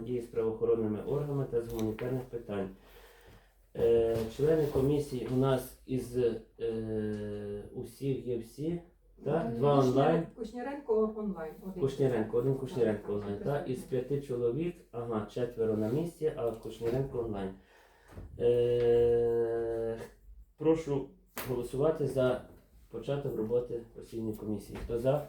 дії з правоохоронними органами та з гуманітарних питань. Е, члени комісії у нас із е, усіх є всі, так? Два онлайн. Кушніренко онлайн. один. Кушніренко, один Кушніренко онлайн. Так? Із п'яти чоловік, ага, четверо на місці, а Кушніренко онлайн. Е, прошу голосувати за початок роботи постійної комісії. Хто за?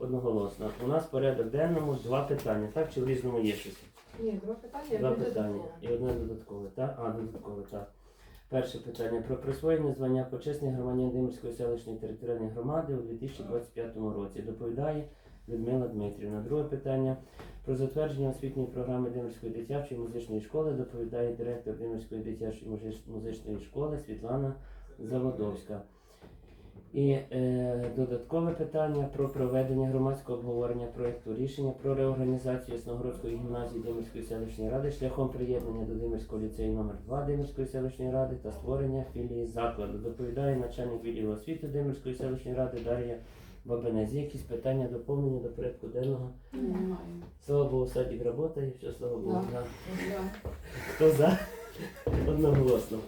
Одноголосно. У нас в порядок денному два питання, так? Чи в різному є щось? Ні, два питання. Два одне питання додаткове. і одне додаткове, так? А, додаткове, так. Перше питання про присвоєння звання почесний громадянин Димирської селищної територіальної громади у 2025 році. Доповідає Людмила Дмитрівна. Друге питання про затвердження освітньої програми Димирської дитячої музичної школи. Доповідає директор Димирської дитячої музич- музичної школи Світлана Заводовська. І е, додаткове питання про проведення громадського обговорення проекту рішення про реорганізацію Ясногородської гімназії Димирської селищної ради шляхом приєднання до Димирського ліцею номер 2 Димирської селищної ради та створення філії закладу. Доповідає начальник відділу освіти Димирської селищної ради Дар'я Бабинець. Якісь питання доповнення до порядку денного? Немає. Слава Богу, садик працює, і все, слава Богу. Да. Да. Хто за? Одноголосно.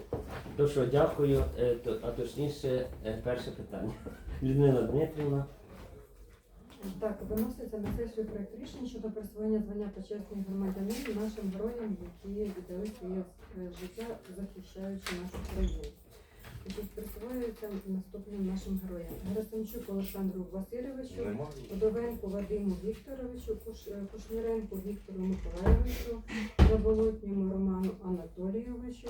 То що, дякую, Е, а точніше, е, перше питання. Людмила Дмитрівна. Так, виноситься на сесію проект рішення щодо присвоєння звання почесний громадянин нашим героям, які віддали своє е, життя, захищаючи нашу країну. Значить, присвоюється наступним нашим героям. Герасимчук Олександру Васильовичу, Удовенку Вадиму Вікторовичу, Куш- Кушніренку Віктору Миколайовичу, Заболотньому Роману Анатолійовичу,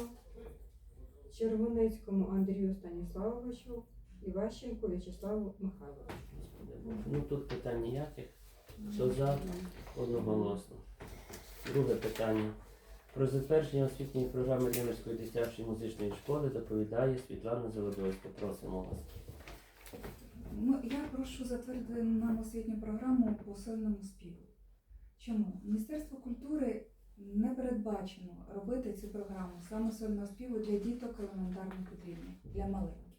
Червонецькому Андрію Станіславовичу, Іващенку В'ячеславу Михайловичу. Ну тут питань ніяких. Хто за? Одноголосно. Друге питання. Про затвердження освітньої програми Димирської дитячої музичної школи доповідає Світлана Заводовська. Просимо вас. Ми- Я прошу затвердити нам освітню програму по сольному співу. Чому? Міністерство культури не передбачено робити цю програму саме сольного співу для діток елементарно підрівня, для маленьких.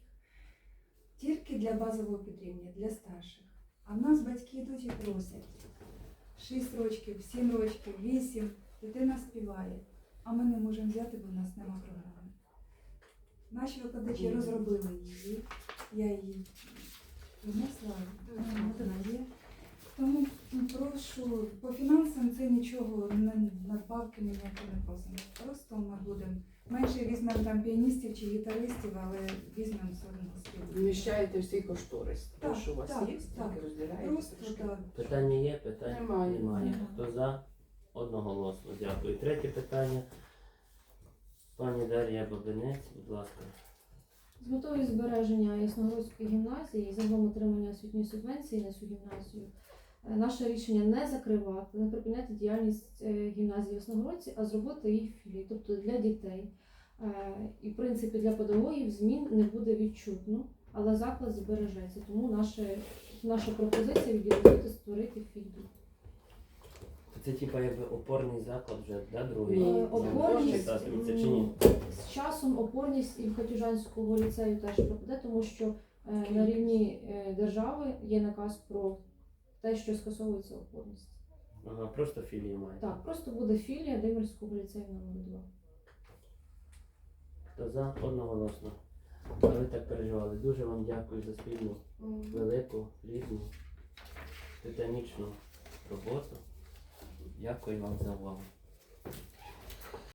Тільки для базового підрівня, для старших. А в нас батьки йдуть і просять 6 років, 7 років, 8, дитина співає, а ми не можемо взяти, бо в нас нема програми. Наші викладачі розробили її, я її внесла, вона є. Тому прошу, по фінансам це нічого, надбавки ми не просимо. Просто ми будемо менше візьмемо там піаністів чи гітаристів, але візьмемо сольного співу. Вміщаєте всі кошторис. Так, Те, що у вас так, є, так. так розділяєте Просто трошки. так. Питання є? Питань Немає. Хто за? Одноголосно. Дякую. Третє питання. Пані Дар'я Бабинець, будь ласка. З метою збереження Ясногородської гімназії і загалом отримання освітньої субвенції на цю гімназію, наше рішення не закривати, не припиняти діяльність е, гімназії в Ясногородці, а зробити їх філії, тобто для дітей. Е, І, в принципі, для педагогів змін не буде відчутно, але заклад збережеться. Тому наше, наша пропозиція від освіти створити філію. Це типа якби опорний заклад вже, да, другий? Е, Опорність Це чи ні? з часом опорність і в Хатюжанського ліцею теж пропаде, тому що е, на рівні е, держави є наказ про те, що скасовується повністю. Ага, просто філія має. Так, просто буде філія Димирського ліцею номер 2 Хто за? Одноголосно. А ви так переживали. Дуже вам дякую за спільну, велику, плідну, титанічну роботу. Дякую вам за увагу.